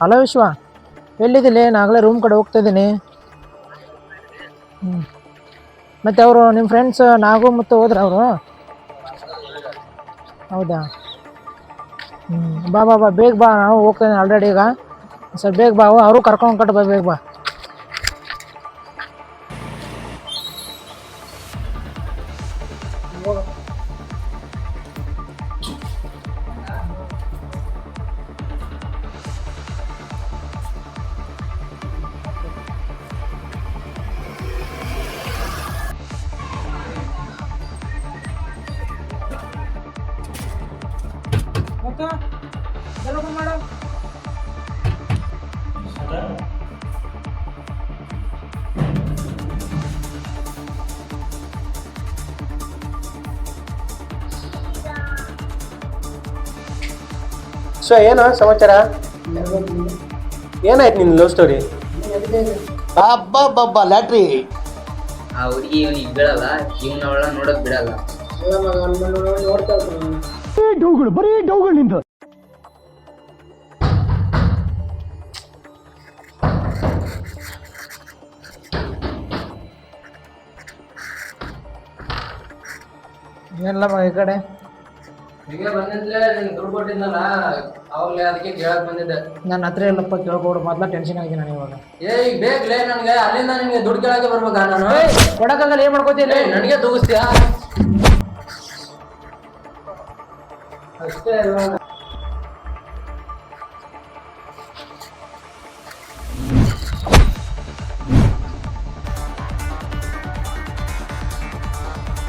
Hello ವಿಶ್ವ ಎಲ್ಲಿದ್ದೀನಿ ನಾಗಲೇ room ಕಡೆ ಹೋಗ್ತಾ ಇದ್ದೀನಿ. ಮತ್ತು ಅವರು ನಿಮ್ಮ ಫ್ರೆಂಡ್ಸ್ ನಾಗು ಮತ್ತು ಹೋದ್ರ ಅವರು? ಹೌದಾ? ಹ್ಞೂ ಬಾ ಬಾ ಬಾ, ಬೇಗ ಬಾ. ನಾವು ಹೋಗ್ತೇನೆ ಆಲ್ರೆಡಿ ಈಗ. ಸರ್, ಬೇಗ ಬಾ, ಅವರು ಕರ್ಕೊಂಡು ಕಟ್ಟು ಬಾ, ಬೇಗ ಬಾ. ಸೊ ಏನು ಸಮಾಚಾರ? ಏನಾಯ್ತು ನಿನ್ನ ಲವ್ ಸ್ಟೋರಿ ಅಬ್ಬಬ್ಬಬ್ಬ ಲ್ಯಾಟ್ರಿ ಆ ಹುಡುಗಿ ಇವನಿಗೆ ಬಿಡಲ್ಲ ಇವನ ಅವಳ ನೋಡಕ್ ಬಿಡಲ್ಲ. ಡೌಗಳು ಬರೀ ಡೌಗಳು ನಿಂದು. ಏನಿಲ್ಲ ಮಗ ಈ ಕಡೆ. ಈಗ ಬಂದಿದ್ಲೆ ನಿನ್ ದುಡ್ಡು ಕೊಟ್ಟಿದ್ನಲ್ಲ ಅವಾಗಲೇ ಅದಕ್ಕೆ ಕೇಳಕ್ ಬಂದಿದ್ದೆ. ನನ್ನ ಹತ್ರ ಎಲ್ಲಪ್ಪ ಕೇಳ್ಕೊಡು. ಮೊದ್ಲ ಟೆನ್ಷನ್ ಆಗಿದೆ ನಾನು ಇವಾಗ. ಏ ಈಗ ಬೇಕ್ಲೇ ನನ್ಗೆ? ಅಲ್ಲಿಂದ ನಿನ್ಗೆ ದುಡ್ಡು ಕೇಳಕ್ಕೆ ಬರ್ಬೇಕಾ ನಾನು? ಕೊಡಕ್ಕಾಗಲ್ಲ ಏನು ಮಾಡ್ಕೋತೀನಿ ನನಗೆ ತೂಗಿಸ್ತೀಯಾ? ಅಷ್ಟೇ ಇವಾಗ